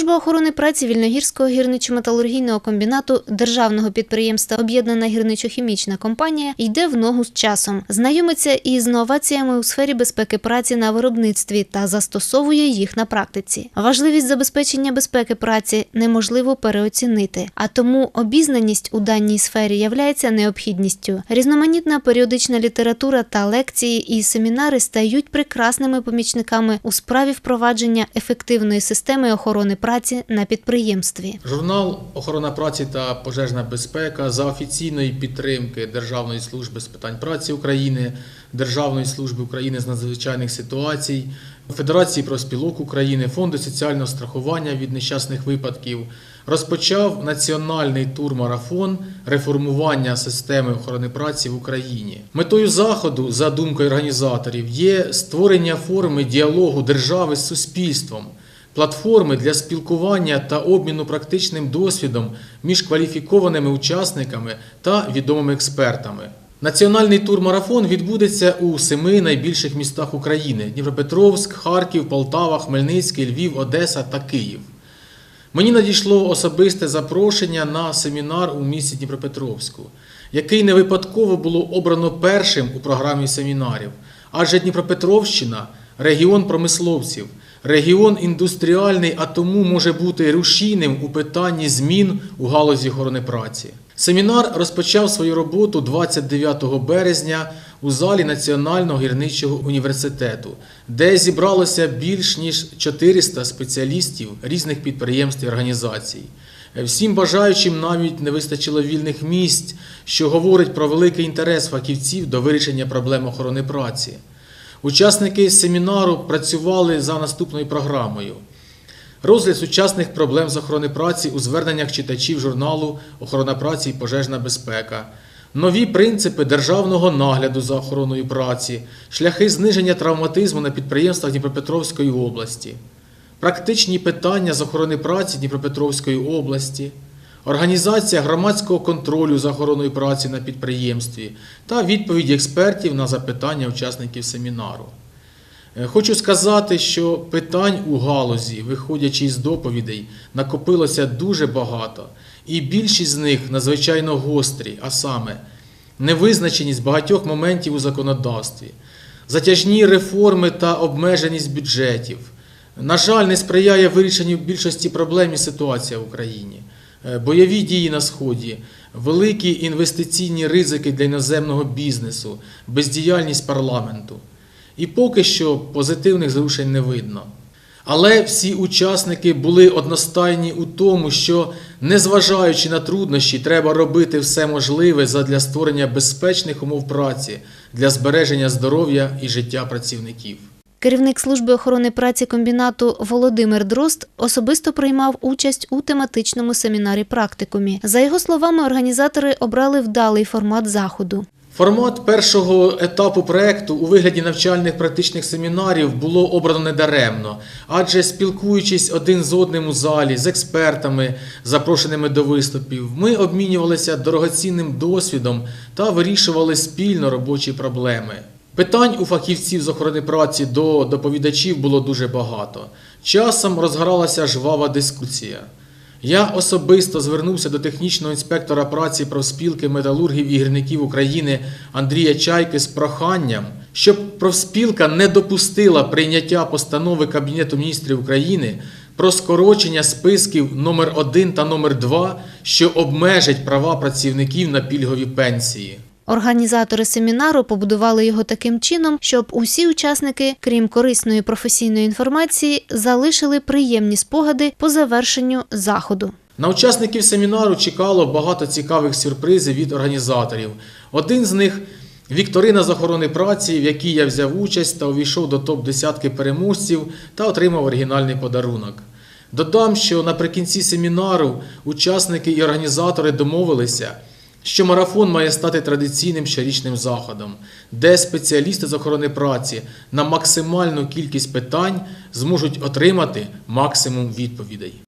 Служба охорони праці Вільногірського гірничо-металургійного комбінату державного підприємства Об'єднана гірничо-хімічна компанія йде в ногу з часом, знайомиться із новаціями у сфері безпеки праці на виробництві та застосовує їх на практиці. Важливість забезпечення безпеки праці неможливо переоцінити, а тому обізнаність у даній сфері являється необхідністю. Різноманітна періодична література та лекції і семінари стають прекрасними помічниками у справі впровадження ефективної системи охорони праці на підприємстві. Журнал Охорона праці та пожежна безпека за офіційної підтримки Державної служби з питань праці України, Державної служби України з надзвичайних ситуацій, Федерації профспілок України, Фонду соціального страхування від нещасних випадків розпочав національний тур-марафон реформування системи охорони праці в Україні. Метою заходу, за думкою організаторів, є створення форми діалогу держави з суспільством платформи для спілкування та обміну практичним досвідом між кваліфікованими учасниками та відомими експертами. Національний тур-марафон відбудеться у семи найбільших містах України: Дніпропетровськ, Харків, Полтава, Хмельницький, Львів, Одеса та Київ. Мені надійшло особисте запрошення на семінар у місті Дніпропетровську, який не випадково було обрано першим у програмі семінарів, адже Дніпропетровщина регіон промисловців, регіон індустріальний, а тому може бути рушійним у питанні змін у галузі охорони. Семінар розпочав свою роботу 29 березня у залі Національного гірничого університету, де зібралося більш ніж 400 спеціалістів різних підприємств і організацій. Всім бажаючим навіть не вистачило вільних місць, що говорить про великий інтерес фахівців до вирішення проблем охорони праці. Учасники семінару працювали за наступною програмою. Розгляд сучасних проблем з охорони праці у зверненнях читачів журналу Охорона праці і пожежна безпека, нові принципи державного нагляду за охороною праці, шляхи зниження травматизму на підприємствах Дніпропетровської області, практичні питання з охорони праці Дніпропетровської області, організація громадського контролю за охороною праці на підприємстві та відповіді експертів на запитання учасників семінару. Е, Хочу сказати, що питань у галузі, виходячи із доповідей, накопилося дуже багато, і більшість з них надзвичайно гострі, а саме невизначеність багатьох моментів у законодавстві, затяжні реформи та обмеженість бюджетів. На жаль, не сприяє вирішенню більшості проблем і ситуація в Україні, бойові дії на Сході, великі інвестиційні ризики для іноземного бізнесу, бездіяльність парламенту. І поки що позитивних зрушень не видно. Але всі учасники були одностайні у тому, що, незважаючи на труднощі, треба робити все можливе задля створення безпечних умов праці для збереження здоров'я і життя працівників. Керівник служби охорони праці комбінату Володимир Дрозд особисто приймав участь у тематичному семінарі практикумі. За його словами, організатори обрали вдалий формат заходу. Формат першого етапу проекту у вигляді навчальних практичних семінарів було обрано недаремно, адже спілкуючись один з одним у залі з експертами, запрошеними до виступів, ми обмінювалися дорогоцінним досвідом та вирішували спільно робочі проблеми. Питань у фахівців з охорони праці до доповідачів було дуже багато. Часом розгоралася жвава дискусія. Я особисто звернувся до технічного інспектора праці профспілки металургів і гірників України Андрія Чайки з проханням, щоб профспілка не допустила прийняття постанови Кабінету міністрів України про скорочення списків номер 1 та номер 2 що обмежить права працівників на пільгові пенсії. Організатори семінару побудували його таким чином, щоб усі учасники, крім корисної професійної інформації, залишили приємні спогади по завершенню заходу. На учасників семінару чекало багато цікавих сюрпризів від організаторів. Один з них вікторина з охорони праці, в якій я взяв участь та увійшов до топ-десятки переможців та отримав оригінальний подарунок. Додам, що наприкінці семінару учасники і організатори домовилися, що марафон має стати традиційним щорічним заходом, де спеціалісти з охорони праці на максимальну кількість питань зможуть отримати максимум відповідей.